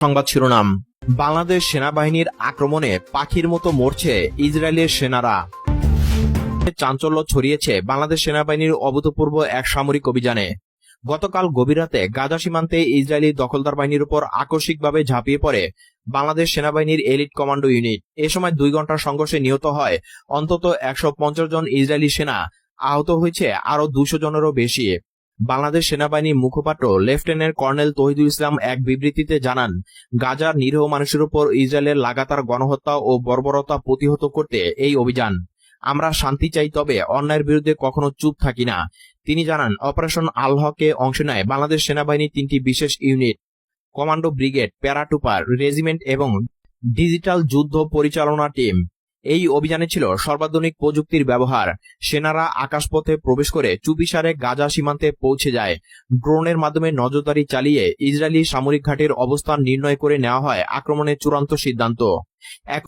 সংবাদ শিরোনাম। বাংলাদেশ সেনাবাহিনীর আক্রমণে পাখির মতো মরছে ইসরায়েলের সেনারা। চাঞ্চল্য ছড়িয়েছে বাংলাদেশ সেনাবাহিনীর অভূতপূর্ব এক সামরিক অভিযানে। গতকাল গভীর রাতে গাজা সীমান্তে ইসরায়েলি দখলদার বাহিনীর উপর আকস্মিকভাবে ঝাঁপিয়ে পড়ে বাংলাদেশ সেনাবাহিনীর এলিট কমান্ডো ইউনিট। এ সময় দুই ঘণ্টার সংঘর্ষে নিহত হয় অন্তত একশো পঞ্চাশ জন ইসরায়েলি সেনা। আহত হয়েছে আরও দুশো জনেরও বেশি। বাংলাদেশ সেনাবাহিনীর মুখপাত্র লেফটেন্যান্ট কর্নেল তহিদুল ইসলাম এক বিবৃতিতে জানান, গাজার নিরীহ মানুষের উপর ইসরায়েলের লাগাতার গণহত্যা ও বর্বরতা প্রতিহত করতে এই অভিযান। আমরা শান্তি চাই তবে অন্যায়ের বিরুদ্ধে কখনো চুপ থাকি না। তিনি জানান, অপারেশন আলহকে অংশ নেয় বাংলাদেশ সেনাবাহিনীর তিনটি বিশেষ unit, commando brigade, paratrooper, regiment এবং ডিজিটাল যুদ্ধ পরিচালনা টিম। এই অভিযানে ছিল সর্বাধুনিক প্রযুক্তির ব্যবহার। সেনারা আকাশপথে প্রবেশ করে চুপিসারে গাজা সীমান্তে পৌঁছে যায়। ড্রোনের মাধ্যমে নজরদারি চালিয়ে ইসরায়েলি সামরিক ঘাটের অবস্থান নির্ণয় করে নেওয়া হয় আক্রমণের চূড়ান্ত সিদ্ধান্ত। এক